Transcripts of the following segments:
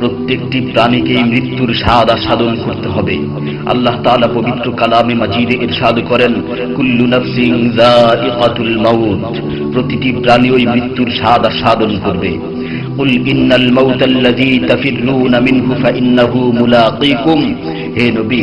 প্রত্যেকটি প্রাণীকেই মৃত্যুর স্বাদ আস্বাদন করতে হবে। আল্লাহ তাআলা পবিত্র কালামে মাজিদে ইরশাদ করেন, কুল্লু নাফসিন যায়িকাতুল মাউত প্রতিটি প্রাণী ওই মৃত্যুর স্বাদ আস্বাদন করবে। قل إن الموت الذي تفرون منه فإنه ملاقيكم হে নবী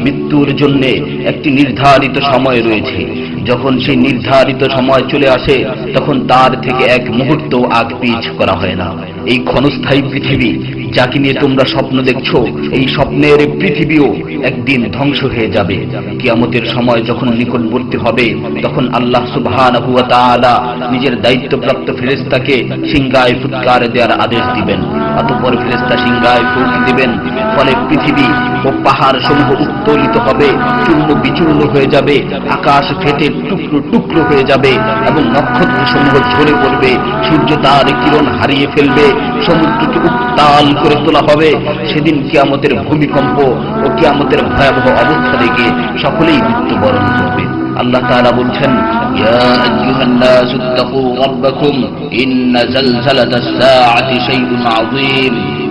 মৃত্যুর জন্য একটি নির্ধারিত সময় রয়েছে। যখন সেই নির্ধারিত সময় চলে আসে, তখন তার থেকে এক মুহূর্ত আগ পিছ করা হয় না। এই ক্ষণস্থায়ী পৃথিবী, যাকে নিয়ে তোমরা স্বপ্ন দেখছ, এই স্বপ্নের পৃথিবীও একদিন ধ্বংস হয়ে যাবে। কিয়ামতের সময় যখন নিকটবর্তী হবে, তখন আল্লাহ তাআলা নিজের দায়িত্বপ্রাপ্ত ফেরেশতাকে সিংগায় ফুৎকার দেওয়ার আদেশ দিবেন। অতঃপর ফেরেশতা সিংগায় ফুঁক দিবেন। ফলে পৃথিবী ও পাহাড় সমূহ উত্তোলিত হবে চূর্ণ বিচূর্ণ হয়ে যাবে, আকাশ ফেটে টুকরো টুকরো হয়ে যাবে এবং নক্ষত্র সমূহ ঝরে পড়বে, সূর্য তার কিরণ হারিয়ে ফেলবে, সমুদ্রকে উত্তাল করে তোলা হবে, সেদিন কিয়ামতের ভূমিকম্প ও কিয়ামতের ভয়াবহ অবস্থা দেখে সকলেই মৃত্যুবরণ করবে। আল্লাহ তাআলা বলছেন, ইয়া ইন্না জালজালাতাস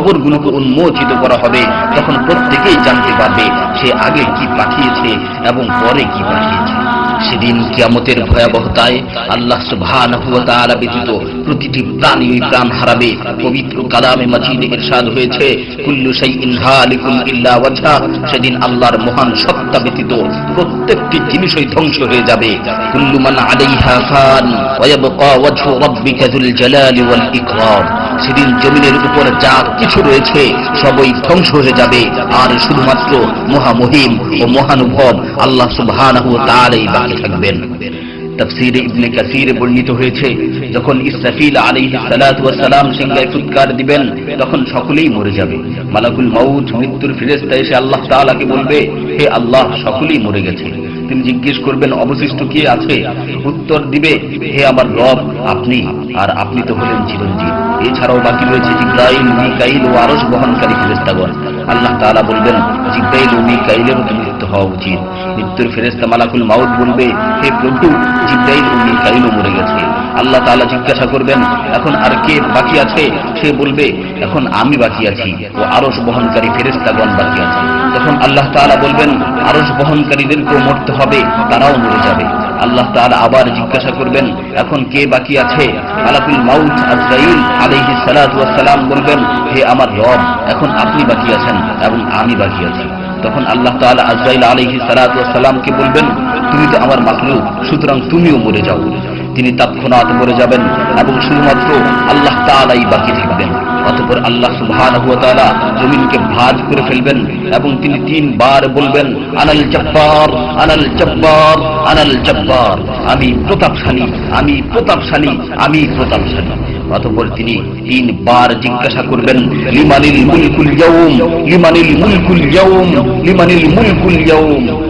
কবরগুলোকে উন্মোচিত করা হবে, তখন প্রত্যেকেই জানতে পারবে সে আগে কি পাঠিয়েছে এবং পরে কি পাঠিয়েছে। সেদিন কিয়ামতের ভয়াবহতায় আল্লাহ সুবহানাহু ওয়া তাআলা ব্যতীত প্রতিটি প্রাণী প্রাণ হারাবে। পবিত্র কালামে মাজিদে ইরশাদ হয়েছে, কুল্লু শাইইন হালিকুন ইল্লা ওয়াজহা। সেদিন আল্লাহর মহান সত্তা ব্যতীত প্রত্যেকটি জিনিসই ধ্বংস হয়ে যাবে। কুল্লু মান আলাইহা ফান ওয়া ইয়াবকা ওয়াজহু রাব্বিকা যুল জালালি ওয়াল ইকরাম। সেদিন জমিনের উপর যা কিছু রয়েছে, সবই ধ্বংস হয়ে যাবে। আর শুধুমাত্র মহামহিম ও মহানুভব আল্লাহ সুবহানাহু তাআলাই বাকি থাকবেন। ইবনে বর্ণিত হয়েছে, যখন ইসরাফিল আলাইহিস সালাতু সালাম ফুৎকার দিবেন, তখন সকলেই মরে যাবে। মালাকুল মাউত, মৃত্যুর ফেরেশতা এসে আল্লাহ তাআলাকে বলবে, হে আল্লাহ, সকলেই মরে গেছে। তিনি জিজ্ঞেস করবেন, অবশিষ্ট কে আছে? উত্তর দিবে, হে আমার রব, আপনি। আর আপনি তো হলেন চিরঞ্জীব। এছাড়াও বাকি রয়েছে জিব্রাইল, মিকাইল ও আরশ বহনকারী ফেরেশতাগণ। আল্লাহ তাআলা বলবেন, জিব্রাইল ও মিকাইলেরও তো মৃত্যু হওয়া উচিত। মৃত্যুর ফেরেশতা মালাকুল মাউত বলবে, হে প্রভু, জিব্রাইল ও মরে গেছে। আল্লাহ তাআলা জিজ্ঞাসা করবেন, এখন আর কে বাকি আছে? সে বলবে, এখন আমি বাকি আছি ও আরশ বহনকারী ফেরেশতাগণ বাকি আছে। তখন আল্লাহ তাআলা বলবেন, আরশ বহনকারীদেরকেও মরতে হবে, তারাও মরে যাবে। আল্লাহ তাআলা আবার জিজ্ঞাসা করবেন, এখন কে বাকি আছে? মালাকুল মাউত আজরাইল ওয়াস সালাম বলবেন, হে আমার রব, এখন আপনি বাকি আছেন এবং আমি বাকি আছি। তখন আল্লাহ তাআলা আজরাইল আলাইহি সালাতু সালামকে বলবেন, তুমি তো আমার মাখলুক, সুতরাং তুমিও মরে যাও। তিনি তৎক্ষণাৎ মরে যাবেন এবং শুধুমাত্র আল্লাহ তাআলাই বাকি থাকবেন। অতঃপর আল্লাহ ওয়া তাআলা জমিনকে ভাঁজ করে ফেলবেন এবং তিনি তিনবার বলবেন, আনাল জব্বার আনাল জব্বার আনাল জব্বার। আমি প্রতাপশালী আমি প্রতাপশালী আমি প্রতাপশালী। অতঃপর তিনি তিনবার জিজ্ঞাসা করবেন, লিমানিল মুলকুল ইয়াউম, লিমানিল মুলকুল ইয়াউম, লিমানিল মুলকুল ইয়াউম?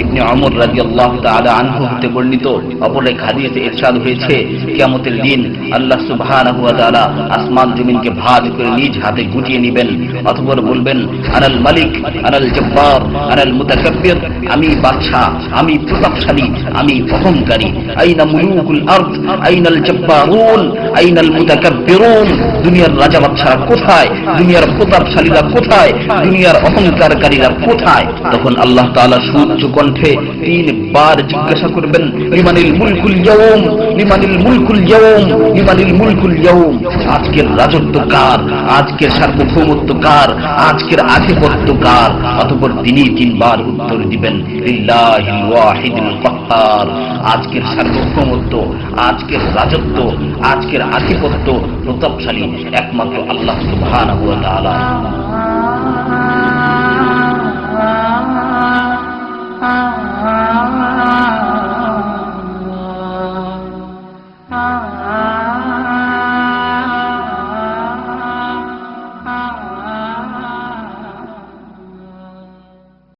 ইবনে অমর রাদিয়াল্লাহু তাআলা আনহু হতে বর্ণিত হয়েছে দিন আল্লাহ ওয়া আসমান জমিনকে ভাঁজ করে নিজ হাতে গুটিয়ে নেবেন। বলবেন, আনাল মালিক, আনাল জব্বার, আনাল মুতাকাব্বির, আমি বাদশা আমি প্রতাপশালী, আমি অহংকারী। আইনা মুলুকুল আইনাল জব্বারুন, আইনাল মুতাকাব্বিরুন। দুনিয়ার রাজা বাদশারা কোথায়? দুনিয়ার প্রতাপশালীরা কোথায়? দুনিয়ার অহংকারকারীরা কোথায়? তখন আল্লাহ তাআলা সুউচ্চ কণ্ঠে তিনবার জিজ্ঞাসা করবেন লিমানিল মুলকুল ইয়াউম লিমানিল মুলকুল ইয়াউম লিমানিল মুলকুল ইয়াউম, আজকের রাজত্ব কার? আজকের সার্বভৌমত্ব কার? আজকের আধিপত্য কার? অতঃপর তিনি তিনবার উত্তর দিবেন, লিল্লাহিল ওয়াহিদুল কাহ্হার আজকের সার্বভৌমত্ব, আজকের রাজত্ব, আজকের আধিপত্য প্রতাপশালী একমাত্র আল্লাহ সুবহানাহু ওয়া তাআলা।